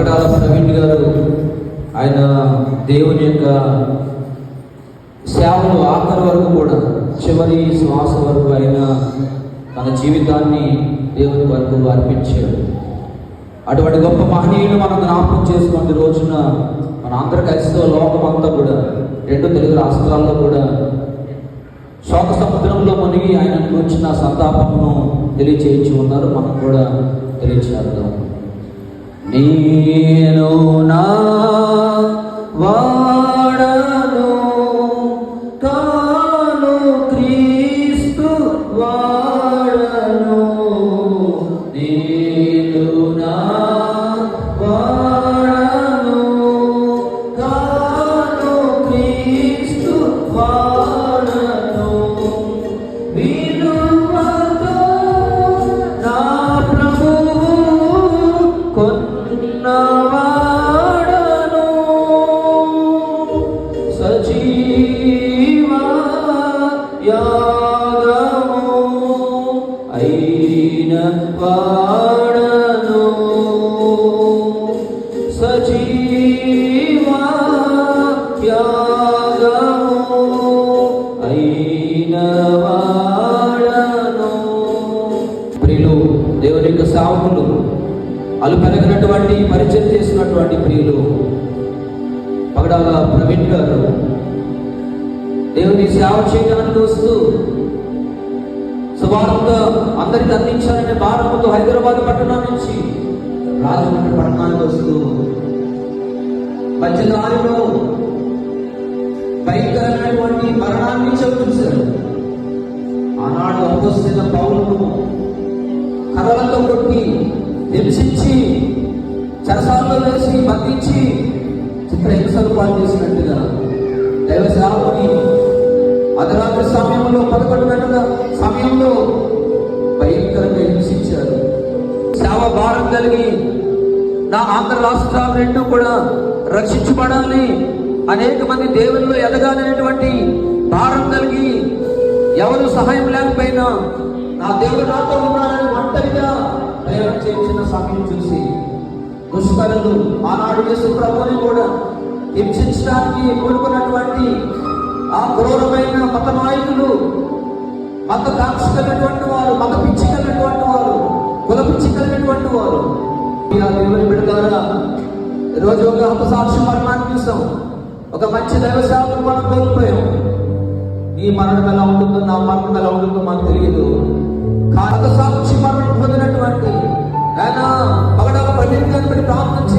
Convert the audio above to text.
పగడాల ప్రవీణ్ గారు ఆయన దేవుని యొక్క సేవలు ఆఖరి వరకు కూడా చివరి శ్వాస వరకు ఆయన తన జీవితాన్ని దేవుని వరకు అర్పించాడు అటువంటి గొప్ప మహనీయులు మనం జ్ఞాపకం చేసుకున్న రోజున మన ఆంధ్ర కలిసితో లోకం అంతా కూడా రెండు తెలుగు రాష్ట్రాల్లో కూడా శోక సముద్రంలో మునిగి ఆయన వచ్చిన సంతాపమును తెలియచేయించి ఉన్నారు. మనం కూడా తెలియచేద్దాం. నేను నా వాడను కాను క్రీస్తు వాడను. నేను నా వాడను కాను క్రీస్తు వాడను వాడను సజీవా యాగము అయిన వాడను ప్రియులు దేవుని యొక్క సావులు అలు పెరగినటువంటి పరిచయం చేసినటువంటి ప్రియులు పగడాల ప్రవీణ్ గారు. దేవుని సేవ చేయడానికి వస్తూ సువార్త అందరికి అందించాలనే భారంతో హైదరాబాద్ పట్టణం నుంచి రాజమండ్రి పట్టణానికి వస్తూ మధ్యదారిలో భయంకరమైనటువంటి మరణాన్ని చవిచూశారు ఆనాడు అపోసిన పౌరులు కర్రలతో కొట్టి హింసించి చెరసాలలో వేసి బంధించి చిత్ర హింసలు పాలు సమయంలో పదకొండు గంటల సమయంలో భయంకరంగా హింసించారు. సేవ భారం కలిగి నా ఆంధ్ర రాష్ట్రాలు రెండు కూడా రక్షించబడాలి అనేక మంది దేవుల్లో ఎదగాలనేటువంటి భారం కలిగి ఎవరు సహాయం లేకపోయినా నా దేవుడు నాతో ఉన్నారని ఒంటరిగా ప్రయాణం చేయించిన సమయం చూసి దుష్కరులు ఆనాడు యేసు ప్రభుని కూడా హింసించడానికి కోరుకున్నటువంటి ఆ క్రూరమైన మత నాయకులు మత దాక్ష కలిగినటువంటి వారు మత పిచ్చి కలిగినటువంటి వారు కుల పిచ్చి కలిగినటువంటి వారు ఇలా దేవుని పెడతారా ఈరోజు ఒక అపసాక్షి మరణాన్ని చూసాం. ఒక మంచి దైవ మనం కోల్పోయాం. ఈ మరణం ఎలా ఉంటుందో నా మరణం ఎలా ఉంటుందో మనకు తెలియదు. కానీ హతసాక్షి